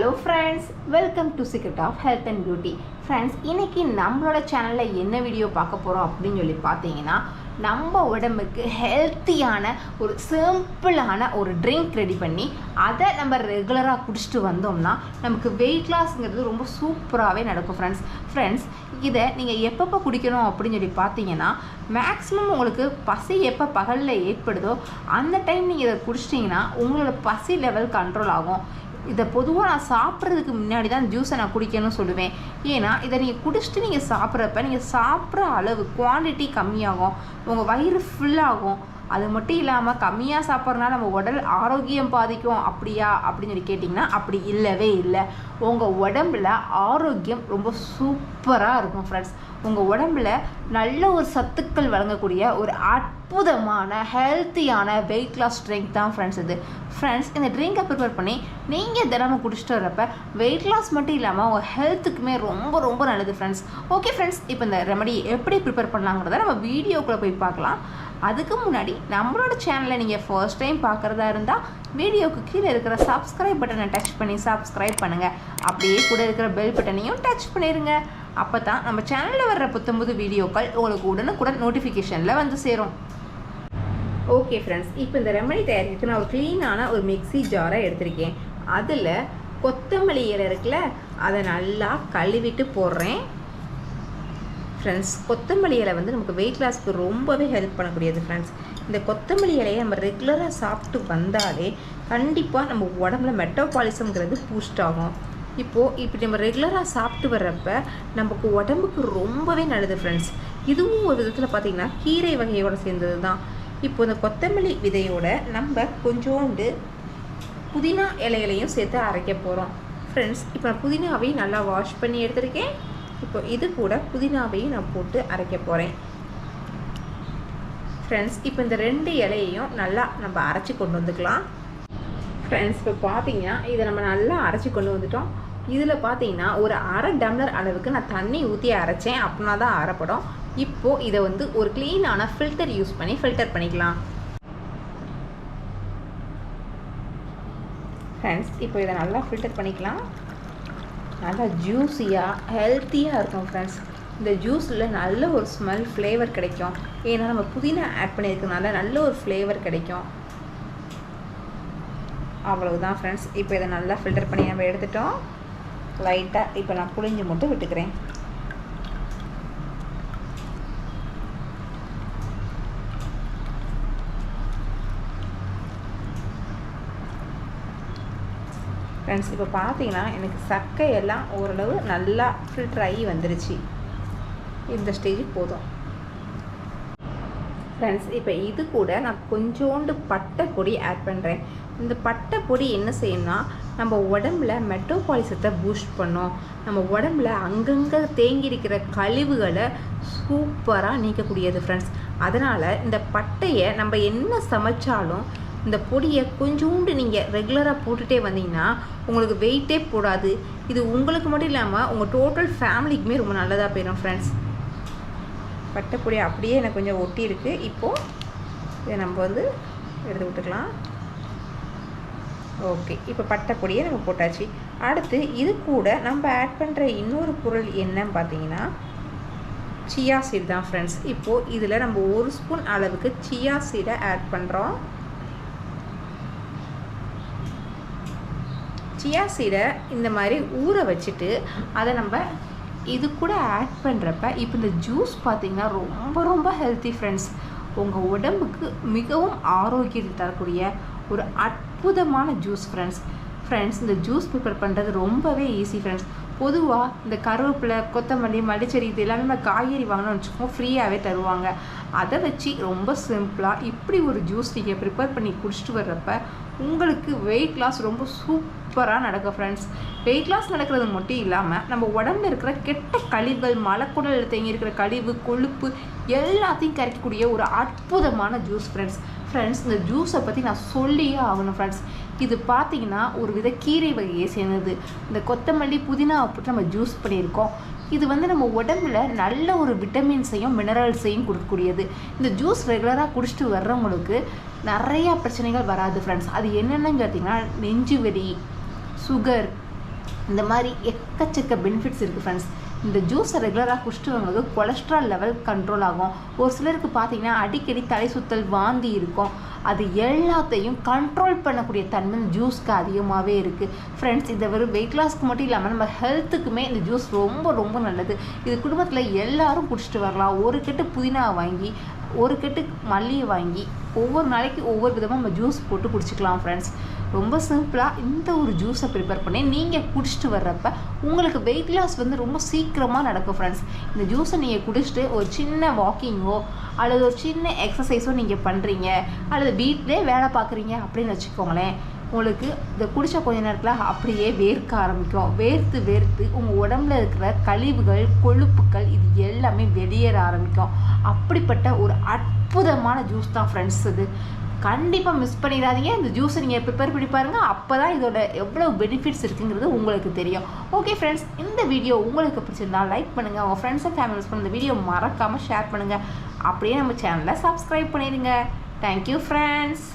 Hello friends welcome to secret of health and beauty friends இன்னைக்கு நம்மளோட சேனலில் என்ன வீடியோ பார்க்க போகிறோம் அப்படின்னு சொல்லி பார்த்தீங்கன்னா நம்ம உடம்புக்கு ஹெல்த்தியான ஒரு சிம்பிளான ஒரு ட்ரிங்க் ரெடி பண்ணி அதை நம்ம ரெகுலராக குடிச்சிட்டு வந்தோம்னா நமக்கு வெயிட் லாஸ்ங்கிறது ரொம்ப சூப்பராகவே நடக்கும் ஃப்ரெண்ட்ஸ் ஃப்ரெண்ட்ஸ் இதை நீங்கள் எப்பப்போ குடிக்கணும் அப்படின்னு சொல்லி பார்த்தீங்கன்னா மேக்ஸிமம் உங்களுக்கு பசி எப்போ பகலில் ஏற்படுதோ அந்த டைம் நீங்கள் இதை குடிச்சிட்டிங்கன்னா உங்களோட பசி லெவல் கண்ட்ரோல் ஆகும். இதை பொதுவாக நான் சாப்பிட்றதுக்கு முன்னாடி தான் ஜூஸை நான் குடிக்கணும்னு சொல்லுவேன். ஏன்னா இதை நீங்கள் குடிச்சிட்டு நீங்கள் சாப்பிட்றப்ப நீங்கள் சாப்பிட்ற அளவு குவான்டிட்டி கம்மியாகும். உங்கள் வயிறு ஃபுல்லாகும் அது மட்டும் இல்லாமல் கம்மியாக சாப்பிட்றதுனால நம்ம உடல் ஆரோக்கியம் பாதிக்கும். அப்படியா? அப்படின்னு சொல்லி கேட்டிங்கன்னா அப்படி இல்லவே இல்லை. உங்கள் உடம்புல ஆரோக்கியம் ரொம்ப சூப்பராக இருக்கும் ஃப்ரெண்ட்ஸ் உங்கள் உடம்புல நல்ல ஒரு சத்துக்கள் வழங்கக்கூடிய ஒரு அற்புதமான ஹெல்த்தியான வெயிட் லாஸ் ட்ரிங்க் தான் ஃப்ரெண்ட்ஸ் இது. ஃப்ரெண்ட்ஸ் இந்த ட்ரிங்கை ப்ரிப்பேர் பண்ணி நீங்கள் தினமும் குடிச்சிட்டு வரப்ப வெயிட் லாஸ் மட்டும் இல்லாமல் உங்கள் ஹெல்த்துக்குமே ரொம்ப ரொம்ப நல்லது ஃப்ரெண்ட்ஸ் ஓகே ஃப்ரெண்ட்ஸ் இப்போ இந்த ரெமடி எப்படி ப்ரிப்பேர் பண்ணலாங்கிறத நம்ம வீடியோக்குள்ளே போய் பார்க்கலாம். அதுக்கு முன்னாடி நம்மளோட சேனலை நீங்கள் ஃபர்ஸ்ட் டைம் பார்க்குறதா இருந்தால் வீடியோக்கு கீழே இருக்கிற சப்ஸ்கிரைப் பட்டனை டச் பண்ணி சப்ஸ்கிரைப் பண்ணுங்கள் அப்படியே கூட இருக்கிற பெல் பட்டனையும் டச் பண்ணிடுங்க அப்போ தான் நம்ம சேனலில் வர்ற புத்தம்புது வீடியோக்கள் உங்களுக்கு உடனுக்குடன் நோட்டிஃபிகேஷனில் வந்து சேரும். ஓகே ஃப்ரெண்ட்ஸ் இப்போ இந்த ரெமடி தயாரிக்கிறதுக்கு நான் ஒரு க்ளீனான ஒரு மிக்ஸி ஜாரை எடுத்திருக்கேன். அதில் கொத்தமல்லி இலை இருக்குல்ல அதை நல்லா கழுவிட்டு போடுறேன். ஃப்ரெண்ட்ஸ் கொத்தமல்லி இலை வந்து நமக்கு வெயிட் லாஸ்க்கு ரொம்பவே ஹெல்ப் பண்ணக்கூடியது ஃப்ரெண்ட்ஸ் இந்த கொத்தமல்லி இலையை நம்ம ரெகுலராக சாப்பிட்டு வந்தாலே கண்டிப்பாக நம்ம உடம்புல மெட்டோபாலிசம்ங்கிறது பூஸ்ட் ஆகும். இப்போது இப்படி நம்ம ரெகுலராக சாப்பிட்டு வர்றப்ப நமக்கு உடம்புக்கு ரொம்பவே நல்லது ஃப்ரெண்ட்ஸ் இதுவும் ஒரு விதத்தில் பார்த்திங்கன்னா கீரை வகையோடு சேர்ந்தது தான் இப்போ இந்த கொத்தமல்லி விதையோட நம்ம கொஞ்சோண்டு புதினா இலைகளையும் சேர்த்து அரைக்க போகிறோம் ஃப்ரெண்ட்ஸ் இப்போ நான் புதினாவையும் நல்லா வாஷ் பண்ணி எடுத்திருக்கேன். இப்போ இது கூட புதினாவையும் நான் போட்டு அரைக்க போகிறேன் ஃப்ரெண்ட்ஸ் இப்போ இந்த ரெண்டு இலையையும் நல்லா நம்ம அரைச்சி கொண்டு வந்துக்கலாம். ஃப்ரெண்ட்ஸ் இப்போ பார்த்தீங்கன்னா இதை நம்ம நல்லா அரைச்சி கொண்டு வந்துட்டோம். இதில் பார்த்தீங்கன்னா ஒரு அரை டம்ளர் அளவுக்கு நான் தண்ணி ஊற்றி அரைச்சேன் அப்படின்னா தான் அரைப்படும் இப்போது இதை வந்து ஒரு க்ளீனான ஃபில்டர் யூஸ் பண்ணி ஃபில்டர் பண்ணிக்கலாம். ஃப்ரெண்ட்ஸ் இப்போ இதை நல்லா ஃபில்டர் பண்ணிக்கலாம். நல்லா ஜூஸியாக ஹெல்த்தியாக இருக்கும் ஃப்ரெண்ட்ஸ் இந்த ஜூஸில் நல்ல ஒரு ஸ்மெல் ஃப்ளேவர் கிடைக்கும். ஏன்னா நம்ம புதினா ஆட் பண்ணியிருக்கனால நல்ல ஒரு ஃப்ளேவர் கிடைக்கும். அவ்வளவுதான் ஃப்ரெண்ட்ஸ் இப்போ இதை நல்லா ஃபில்டர் பண்ணி நம்ம எடுத்துட்டோம். லைட்டாக இப்போ நான் புளிஞ்சு மட்டும் விட்டுக்கிறேன். ஃப்ரெண்ட்ஸ் இப்போ பார்த்தீங்கன்னா எனக்கு சக்கையெல்லாம் ஓரளவு நல்லா ஃபில்டர் ஆகி வந்துருச்சு. இந்த ஸ்டேஜ் போதும். ஃப்ரெண்ட்ஸ் இப்போ இது கூட நான் கொஞ்சோண்டு பட்டை பொடி ஆட் பண்ணுறேன் இந்த பட்டை பொடி என்ன செய்யணும்னா நம்ம உடம்புல மெட்டோபாலிசத்தை பூஸ்ட் பண்ணும். நம்ம உடம்புல அங்கங்கே தேங்கி இருக்கிற கழிவுகளை சூப்பராக நீக்கக்கூடியது ஃப்ரெண்ட்ஸ் அதனால் இந்த பட்டையை நம்ம என்ன சமைச்சாலும் இந்த பொடியை கொஞ்சோண்டு நீங்கள் ரெகுலராக போட்டுகிட்டே வந்தீங்கன்னா உங்களுக்கு வெயிட்டே போடாது. இது உங்களுக்கு மட்டும் இல்லாமல் உங்கள் டோட்டல் ஃபேமிலிக்குமே ரொம்ப நல்லதாக போயிடும் ஃப்ரெண்ட்ஸ் பட்டுப்பொடி அப்படியே எனக்கு கொஞ்சம் ஒட்டி இருக்குது இப்போது இதை நம்ம வந்து எடுத்து விட்டுக்கலாம் ஓகே. இப்போ பட்டைப்பொடியை நம்ம போட்டாச்சு. அடுத்து இது கூட நம்ம ஆட் பண்ணுற இன்னொரு பொருள் என்னன்னு பார்த்தீங்கன்னா சியா சீட் தான் ஃப்ரெண்ட்ஸ் இப்போது இதில் நம்ம ஒரு ஸ்பூன் அளவுக்கு சியா சீடை ஆட் பண்ணுறோம் சியா சீடை இந்த மாதிரி ஊற வச்சுட்டு அதை நம்ம இது கூட ஆட் பண்ணுறப்ப இப்போ இந்த ஜூஸ் பார்த்திங்கன்னா ரொம்ப ரொம்ப ஹெல்த்தி ஃப்ரெண்ட்ஸ் உங்கள் உடம்புக்கு மிகவும் ஆரோக்கியத்தை தரக்கூடிய ஒரு அற்புதமான ஜூஸ் ஃப்ரெண்ட்ஸ் ஃப்ரெண்ட்ஸ் இந்த ஜூஸ் ப்ரிப்பேர் பண்ணுறது ரொம்பவே ஈஸி ஃப்ரெண்ட்ஸ் பொதுவாக இந்த கருவேப்பிலை கொத்தமல்லி மல்லிச்செடி இது எல்லாமே நம்ம காய்கறி வாங்கணும்னு வச்சுக்கோங்க ஃப்ரீயாகவே தருவாங்க. அதை வச்சு ரொம்ப சிம்பிளாக இப்படி ஒரு ஜூஸ் நீங்கள் ப்ரிப்பேர் பண்ணி குடிச்சிட்டு வர்றப்ப உங்களுக்கு வெயிட் லாஸ் ரொம்ப சூப்பராக நடக்கும் ஃப்ரெண்ட்ஸ் வெயிட் லாஸ் நடக்கிறது மட்டும் இல்லாமல் நம்ம உடம்புல இருக்கிற கெட்ட கழிவுகள் மலக்குடலில் தேங்கி இருக்கிற கழிவு கொழுப்பு எல்லாத்தையும் கரைக்கக்கூடிய ஒரு அற்புதமான ஜூஸ் ஃப்ரெண்ட்ஸ் ஃப்ரெண்ட்ஸ் இந்த ஜூஸை பற்றி நான் சொல்லியே ஆகணும் ஃப்ரெண்ட்ஸ் இது பார்த்தீங்கன்னா ஒரு வித கீரை வகையை சேர்ந்தது. இந்த கொத்தமல்லி புதினாவை போட்டு நம்ம ஜூஸ் பண்ணியிருக்கோம். இது வந்து நம்ம உடம்புல நல்ல ஒரு விட்டமின்ஸையும் மினரல்ஸையும் கொடுக்கக்கூடியது. இந்த ஜூஸ் ரெகுலராக குடிச்சிட்டு வர்றவங்களுக்கு நிறையா பிரச்சனைகள் வராது ஃப்ரெண்ட்ஸ் அது என்னென்னு பார்த்தீங்கன்னா நெஞ்சு சுகர் இந்த மாதிரி எக்கச்சக்க பெனிஃபிட்ஸ் இருக்குது ஃப்ரெண்ட்ஸ் இந்த ஜூஸை ரெகுலராக குடிச்சிட்டு கொலஸ்ட்ரால் லெவல் கண்ட்ரோல் ஆகும். ஒரு சிலருக்கு பார்த்தீங்கன்னா அடிக்கடி தலை சுத்தல் வாந்தி இருக்கும். அது எல்லாத்தையும் கண்ட்ரோல் பண்ணக்கூடிய தன்மை இந்த ஜூஸ்க்கு அதிகமாகவே இருக்குது ஃப்ரெண்ட்ஸ் இந்த வெறும் வெயிட் லாஸ்க்கு மட்டும் இல்லாமல் நம்ம ஹெல்த்துக்குமே இந்த ஜூஸ் ரொம்ப ரொம்ப நல்லது. இது குடும்பத்தில் எல்லாரும் குடிச்சிட்டு வரலாம். ஒரு கட்டு புதினா வாங்கி ஒரு கட்டு மல்லியை வாங்கி ஒவ்வொரு நாளைக்கு ஒவ்வொரு விதமாக நம்ம ஜூஸ் போட்டு குடிச்சிக்கலாம் ஃப்ரெண்ட்ஸ் ரொம்ப சிம்பிளாக இந்த ஒரு ஜூஸை ப்ரிப்பேர் பண்ணி நீங்கள் குடிச்சிட்டு வர்றப்ப உங்களுக்கு வெயிட் லாஸ் வந்து ரொம்ப சீக்கிரமாக நடக்கும் ஃப்ரெண்ட்ஸ் இந்த ஜூஸை நீங்கள் குடிச்சிட்டு ஒரு சின்ன வாக்கிங்கோ அல்லது ஒரு சின்ன எக்ஸசைஸோ நீங்கள் பண்ணுறீங்க அல்லது வீட்டிலே வேலை பார்க்குறீங்க அப்படின்னு வச்சுக்கோங்களேன் உங்களுக்கு இதை குடித்த கொஞ்ச நேரத்தில் அப்படியே வேர்க்க ஆரம்பிக்கும். வேர்த்து வேர்த்து உங்கள் உடம்புல இருக்கிற கழிவுகள் கொழுப்புக்கள் இது எல்லாமே வெளியேற ஆரம்பிக்கும். அப்படிப்பட்ட ஒரு அற்புதமான ஜூஸ் தான் ஃப்ரெண்ட்ஸ் இது. கண்டிப்பாக மிஸ் பண்ணிடாதீங்க. இந்த ஜூஸை நீங்கள் ப்ரிப்பேர் பண்ணி பாருங்கள் அப்போ தான் இதோட எவ்வளோ பெனிஃபிட்ஸ் இருக்குங்கிறது உங்களுக்கு தெரியும். ஓகே ஃப்ரெண்ட்ஸ் இந்த வீடியோ உங்களுக்கு பிடிச்சிருந்தா லைக் பண்ணுங்கள் உங்கள் ஃப்ரெண்ட்ஸ் அண்ட் ஃபேமிலிஸ் பண்ண இந்த வீடியோ மறக்காமல் ஷேர் பண்ணுங்கள் அப்படியே நம்ம சேனலை சப்ஸ்கிரைப் பண்ணிடுங்க. Thank you friends